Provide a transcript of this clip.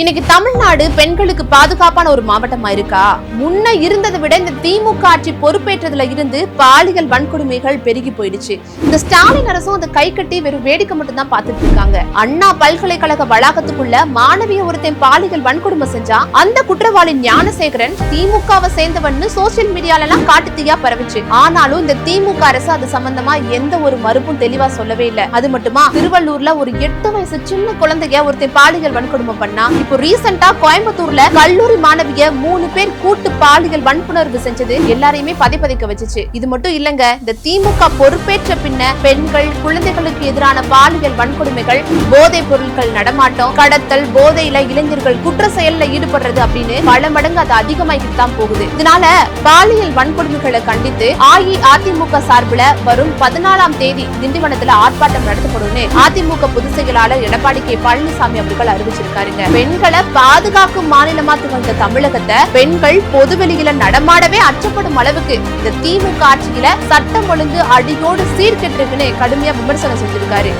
இன்னைக்கு தமிழ்நாடு பெண்களுக்கு பாதுகாப்பான ஒரு மாவட்டமா இருக்கா? முன்ன இருந்ததை விட இந்த திமுக ஆட்சி பொறுப்பேற்றதுல இருந்து பாலியல் வன்கொடுமைகள் பெருகி போயிடுச்சு. இந்த ஸ்டாலின் அரசும் அந்த கை கட்டி வெறும் வேடிக்கை மட்டும் தான் பார்த்துட்டு இருக்காங்க. அண்ணா பல்கலைக்கழக வளாகத்துக்குள்ள மாணவிய ஒருத்தன் பாலியல் வன்கொடுமை செஞ்சா அந்த குற்றவாளி ஞானசேகரன் திமுகவை சேர்ந்தவன் சோசியல் மீடியால எல்லாம் காட்டுத்தீயா பரவிச்சு. ஆனாலும் இந்த திமுக அரசு அது சம்பந்தமா எந்த ஒரு மறுப்பும் தெளிவா சொல்லவே இல்ல. அது மட்டுமா திருவள்ளூர்ல ஒரு எட்டு வயசு சின்ன குழந்தைய ஒருத்தன் பாலியல் வன்கொடுமை பண்ணா இப்போ ரீசெண்டா கோயம்புத்தூர்ல கல்லூரி மாணவிய மூணு பேர் கூட்டு பாலியல் வன்புணர்வு செஞ்சது. எல்லாரையுமே பதைப்பதைக்க வச்சுச்சு. இது மட்டும் இல்லங்க இந்த திமுக பொறுப்பேற்ற பின்ன பெண்கள் குழந்தைகளுக்கு எதிரான பாலியல் வன்கொடுமைகள் போதைப் பொருட்கள் நடமாட்டம் கடத்தல் போதையில இளைஞர்கள் குற்ற செயல்ல ஈடுபடுறது அப்படின்னு பல மடங்கு அது அதிகமாகிட்டு தான் போகுது. இதனால பாலியல் வன்கொடுமைகளை கண்டித்து அஇஅதிமுக சார்பில் வரும் பதினாலாம் தேதி திண்டிவனத்துல ஆர்ப்பாட்டம் நடத்தப்படும் அதிமுக பொதுச் செயலாளர் எடப்பாடி கே பழனிசாமி அவர்கள் அறிவிச்சிருக்காருங்க. பெண்களை பாதுகாக்கும் மாநிலமா திகழ்ந்த தமிழகத்தை பெண்கள் பொதுவெளியில நடமாடவே அச்சப்படும் அளவுக்கு இந்த திமுக ஆட்சியில சட்டம் ஒழுங்கு அடியோடு சீர்கெட்டிருக்குன்னு கடுமையா விமர்சனம் செஞ்சிருக்காரு.